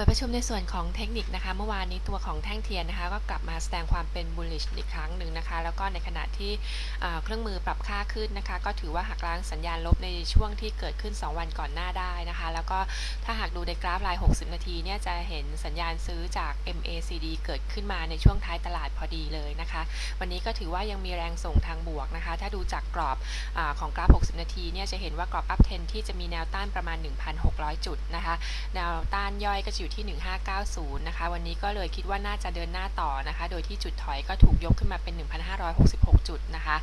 ิดประชุมในส่วนของเทคนิคนะคะ เมื่อวานนี้ตัวของแท่งเทียนนะคะ ก็กลับมาแสดงความเป็น bullish อีกครั้งหนึ่งนะคะ แล้วก็ในขณะที่เครื่องมือปรับค่าขึ้นนะคะ ก็ถือว่าหักล้างสัญญาณลบในช่วงที่เกิดขึ้น 2 วันก่อนหน้าได้นะคะ แล้วก็ถ้าหากดูในกราฟราย 60 นาทีเนี่ยจะเห็นสัญญาณซื้อจาก MACD เกิดขึ้นมาในช่วงท้ายตลาดพอดีเลยนะคะ วันนี้ก็ถือว่ายังมีแรงส่งทางบวกนะคะ ถ้าดูจากกรอบอของกราฟ 60 นาทีเนี่ยจะเห็นว่ากรอบ up trend ที่จะมีแนวต้านประมาณ 1,600 จุดนะคะ แนวต้านย่อยก็จะอยู่ที่ 1590 นะคะ วันนี้ก็เลยคิดว่าน่าจะเดินหน้าต่อนะคะ โดยที่จุดถอยก็ถูกยกขึ้นมาเป็น 1,566 จุดนะคะ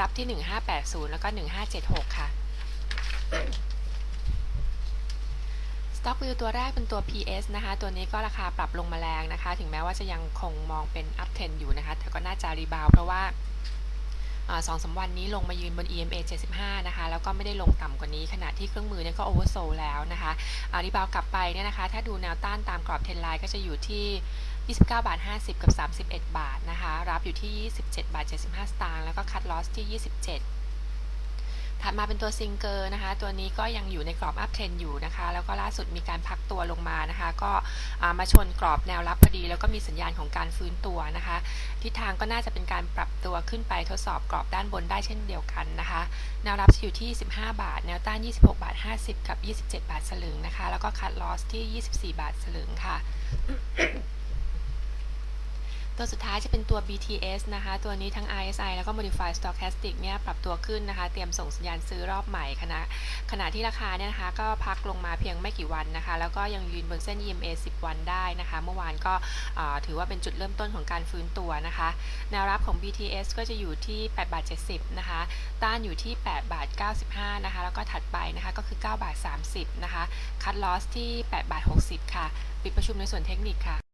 รับที่ 1580 แล้วก็ 1576 ค่ะ Stock View ตัวแรกเป็นตัว PS นะคะ ตัวนี้ก็ราคาปรับลงมาแรงนะคะ ถึงแม้ว่าจะยังคงมองเป็น up trend อยู่นะคะ แต่ก็น่าจะรีบาวเพราะว่า สองสามวันนี้ลงมายืนบน EMA 75 นะคะ แล้วก็ไม่ได้ลงต่ำกว่านี้ ขณะที่เครื่องมือเนี่ยก็โอเวอร์โซลแล้วนะคะอารีบาวกลับไปเนี่ยนะคะ ถ้าดูแนวต้านตามกรอบเทนไลน์ก็จะอยู่ที่ 29 บาท 50 กับ 31 บาทนะคะ รับอยู่ที่ 27 บาท 75 สตางค์ แล้วก็คัดลอสที่ 27 ถัดมาเป็นตัวซิงเกอร์นะคะ ตัวนี้ก็ยังอยู่ในกรอบอัพเทรนอยู่นะคะ แล้วก็ล่าสุดมีการพักตัวลงมานะคะ ก็มาชนกรอบแนวรับพอดี แล้วก็มีสัญญาณของการฟื้นตัวนะคะ ทิศทางก็น่าจะเป็นการปรับตัวขึ้นไปทดสอบกรอบด้านบนได้เช่นเดียวกันนะคะ แนวรับอยู่ที่ 15 บาท แนวต้าน 26 บาท 50 กับ 27 บาทสลึงนะคะ แล้วก็คัดลอสที่ 24 บาทสลึงค่ะ ตัวสุดท้ายจะเป็นตัว BTS นะคะ ตัวนี้ทั้ง RSI แล้วก็ Modified Stochastic เนี่ยปรับตัวขึ้นนะคะ เตรียมส่งสัญญาณซื้อรอบใหม่ขณะขณะที่ราคาเนี่ยนะคะ ก็พักลงมาเพียงไม่กี่วันนะคะ แล้วก็ยังยืนบนเส้น EMA 10 วันได้นะคะ เมื่อวานก็ถือว่าเป็นจุดเริ่มต้นของการฟื้นตัวนะคะ แนวรับของ BTS ก็จะอยู่ที่8บาท70นะคะ ต้านอยู่ที่8บาท95นะคะ แล้วก็ถัดไปนะคะก็คือ9บาท30นะคะ คัดลอสที่8บาท60 ค่ะ ปิดประชุมในส่วนเทคนิคค่ะ